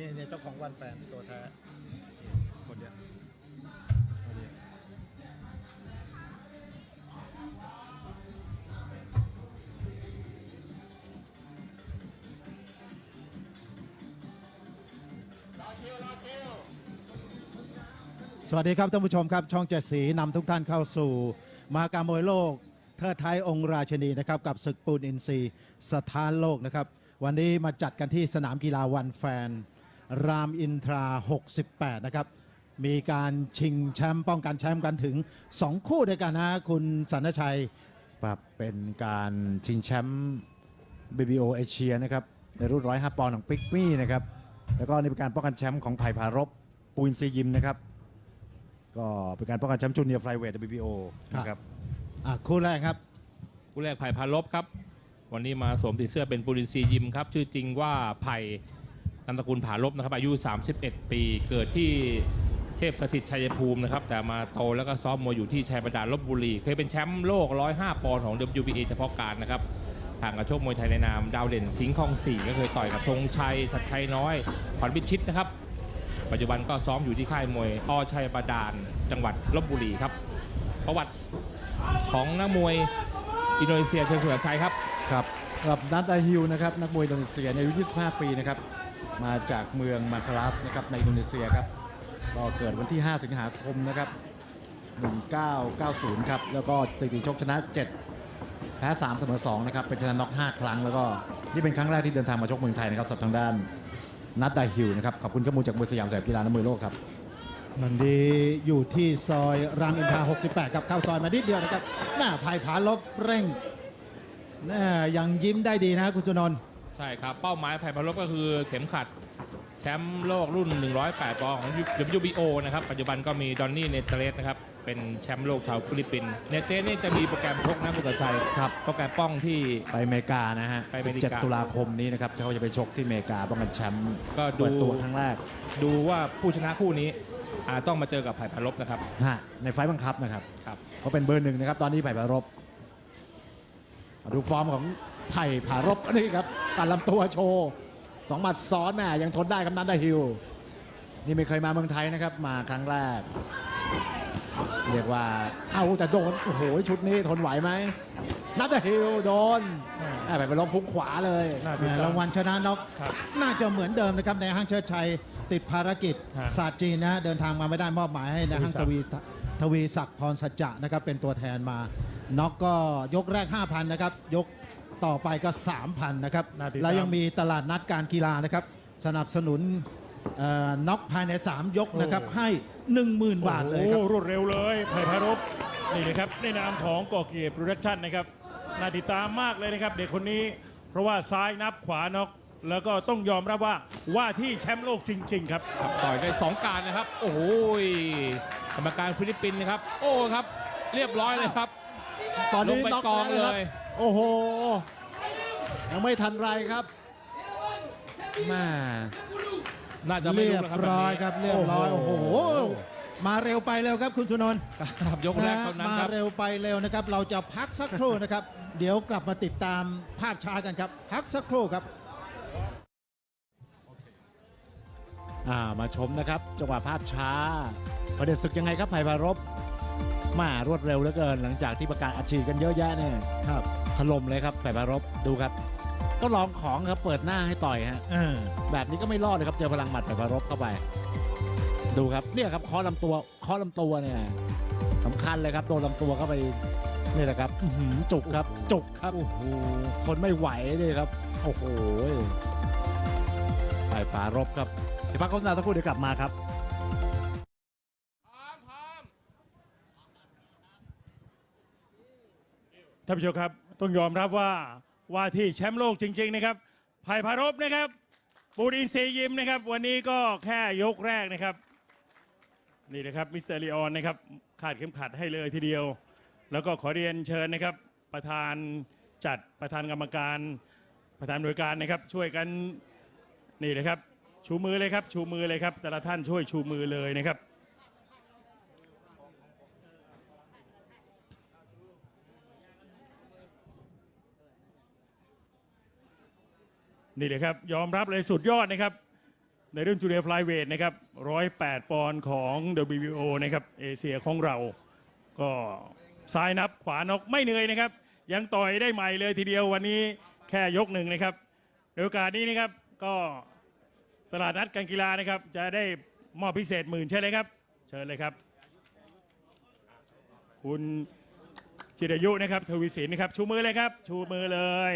นี่เนี่ยเจ้าของวันแฟนตัวแท้คนเดียวคนเดียวสวัสดีครับท่านผู้ชมครับ ช่องเจ็ดสีนำทุกท่านเข้าสู่ มากรรมวยโลก เทิดไทยองค์ราชนีนะครับ กับศึกปูนอินซีสถานโลกนะครับ วันนี้มาจัดกันที่สนามกีฬาวันแฟน รามอินทรา 68 นะครับ มีการชิงแชมป์ป้องกันแชมป์กันถึง 2 คู่ด้วยกันนะคุณสันชัยปรับเป็นการชิงแชมป์ BBO เอเชียนะครับ ในรุ่น 105 ปอนด์ของปิกมี่นะครับ แล้วก็นี่เป็นการป้องกันแชมป์ของไผ่ผารบปูนซียิมนะครับ ก็เป็นการป้องกันแชมป์จูเนียร์ไฟเวท BBO นะครับอะคู่แรกครับผู้แรกไผ่พาลบครับ วันนี้มาสวมสีเสื้อเป็นปุรินทรีย์ยิมครับ ชื่อจริงว่าไผ่นามสกุลผาลบนะครับ อายุ 31 ปี เกิดที่เทพสถิตชัยภูมินะครับ แต่มาโตแล้วก็ซ้อมมวยอยู่ที่ชัยประดานลบบุรี เคยเป็นแชมป์โลก 105 ปอนด์ของ WBA เฉพาะการนะครับห่างกับโชคมวยไทยในนาม ดาวเด่นสิงห์คลองสี่ก็เคยต่อยกับธงชัยชัดชัยน้อยขวัญพิชิตนะครับ ปัจจุบันก็ซ้อมอยู่ที่ค่ายมวยอชัยประดานจังหวัดลบบุรีครับ ประวัติของนักมวยอินโดนีเซียเชิญเผื่อชัยครับครับกับนัทดาฮิลนะครับนักมวยอินโดนีเซียเนี่ยอายุ 25 ปีนะครับ มาจากเมืองมาคลาสนะครับในอินโดนีเซียครับก็เกิดวันที่ 5 สิงหาคมนะครับ 1990 ครับ แล้วก็สถิติชกชนะ 7 แพ้ 3 เสมอ 2 นะครับ เป็นชนะน็อก 5 ครั้ง แล้วก็นี่เป็นครั้งแรกที่เดินทางมาชกเมืองไทยนะครับสับทางด้านนัทดาฮิลนะครับ ขอบคุณข้อมูลจากมวยสยามสยามกีฬาและมวยโลกครับ วันนี้อยู่ที่ซอยรามอินทรา 68ครับเข้าซอยมานิดเดียวนะครับแม่ไผ่ผาลบเร่งแน่ยังยิ้มได้ดีนะคุณสุนนท์ ใช่ครับ เป้าหมายไผ่พาลบก็คือเข็มขัดแชมป์โลกรุ่น 108 ปอนด์ของ WBO นะครับ ปัจจุบันก็มีดอนนี่เนเตเรสนะครับ เป็นแชมป์โลกชาวฟิลิปปินส์เนเตเรสนี่จะมีโปรแกรมชกนะคุณกระชัยครับ โปรแกรมป้องที่ ไปอเมริกานะฮะไปอเมริกา17ตุลาคมนี้นะครับเขาจะไปชกที่อเมริกาป้องกันแชมป์ก็ดู เปิดตัวครั้งแรกดูว่าผู้ชนะคู่นี้อาจต้องมาเจอกับไผ่พาลบนะครับฮะในไฟล์บังคับนะครับ ครับ เขาเป็นเบอร์หนึ่งนะครับ ตอนนี้ไผ่ผารบมาดูฟอร์มของ ไผ่ผารบนี่ครับตัดลำตัวโชว์สองหมัดซ้อนแม่ยังทนได้ครับนันดาฮิลนี่ไม่เคยมาเมืองไทยนะครับ มาครั้งแรก เรียกว่าเอาแต่โดนโอ้โหชุดนี้ทนไหวไหมนัดาฮิลโดนแม่ไผ่ผารบพุกขวาเลยแหม่รางวัลชนะน็อกครับน่าจะเหมือนเดิมนะครับในห้างเชิดชัยติดภารกิจฮะศาสตร์จีนนะเดินทางมาไม่ได้มอบหมายให้ในห้างทวีทวีศักดิ์พรสัจจะนะครับเป็นตัวแทนมาน็อกก็ยกแรก 5,000 นะครับ ยก ต่อไปก็ 3,000 นะครับ น่าติดตาม แล้วยังมีตลาดนัดการกีฬานะครับ สนับสนุนเอ่อน็อกภายใน 3 ยกนะครับ ให้ 10,000 บาทเลยครับ โอ้โหรวดเร็วเลยไผ่พารบนี่นะครับในนามของก่อเกียรติโปรดักชั่นนะครับน่าติดตามมากเลยนะครับ เด็กคนนี้เพราะว่าซ้ายนับขวาน็อกแล้วก็ต้องยอมรับว่าว่าที่แชมป์โลกจริง ๆ ครับ ครับต่อยได้สองการนะครับ โอ้โหกรรมการฟิลิปปินส์นะครับ โอ้ครับ เรียบร้อยเลยครับ ตอนนี้ลงไปน็อกกองแล้วนะครับเลย โอ้โห ยังไม่ทันไรครับแม่น่าจะไม่เรีรู้ยบแล้วครับร้อยครับเรียบร้อยโอ้โอ้โหโห มาเร็วไปเร็วครับคุณสุนนท์ครับยกแรกเท่านั้นมาครับเร็วไปเร็วนะครับ เราจะพักสักครู่นะครับ เดี๋ยวกลับมาติดตามภาพช้ากันครับ พักสักครู่ครับอ่ามาชมนะครับ จังหวะภาพช้าประเด็นศึกยังไงครับไผ่พารบมารวดเร็วเหลือเกิน หลังจากที่ประกาศอัดฉีดกันเยอะแยะเนี่ยครับ ถล่มเลยครับไผ่พารบดูครับ ก็ลองของครับเปิดหน้าให้ต่อยฮะเออแบบนี้ก็ไม่รอดเลยครับเจอพลังหมัดไผ่พารบเข้าไป ดูครับเนี่ยครับเคอลำตัวเคอลำตัวเนี่ยสำคัญเลยครับโดนลำตัวเข้าไปนี่แหละครับอื้อหือจุกครับ จุกครับ โอ้โหทนไม่ไหวเลยครับ โอ้โหไผ่พารบครับ เดี๋ยวพักโฆษณาสักครู่เดี๋ยวกลับมาครับ ท่านผู้ชมครับ ต้องยอมรับว่าว่าที่แชมป์โลกจริง ๆ นะครับไผ่พารบนะครับปูดินซียิมนะครับ วันนี้ก็แค่ยกแรกนะครับ นี่นะครับมิสเตอร์ลีออนนะครับคาดเข็มขัดให้เลยทีเดียว แล้วก็ขอเรียนเชิญนะครับ ประธานจัดประธานกรรมการ ประธานหน่วยการนะครับ ช่วยกันนี่นะครับ ชูมือเลยครับ ชูมือเลยครับ แต่ละท่านช่วยชูมือเลยนะครับ นี่เลยครับ ยอมรับเลยสุดยอดนะครับ ในเรุ่นจูเนียร์ฟลายเวทนะครับ108ปดปอนด์ของ WBO นะครับเอเชียของเรา ก็ซ้ายนับขวานกไม่เหนื่อยนะครับ ยังต่อยได้ใหม่เลยทีเดียววันนี้แค่ยกหนึ่งนะครับในโอกาสนี้นะครับก็ตลาดนัดการกีฬานะครับ จะได้มอบพิเศษหมื่นใช่เลยครับ เชิญเลยครับ คุณจิรยุนะครับทวีสินนะครับ ชูมือเลยครับ ชูมือเลย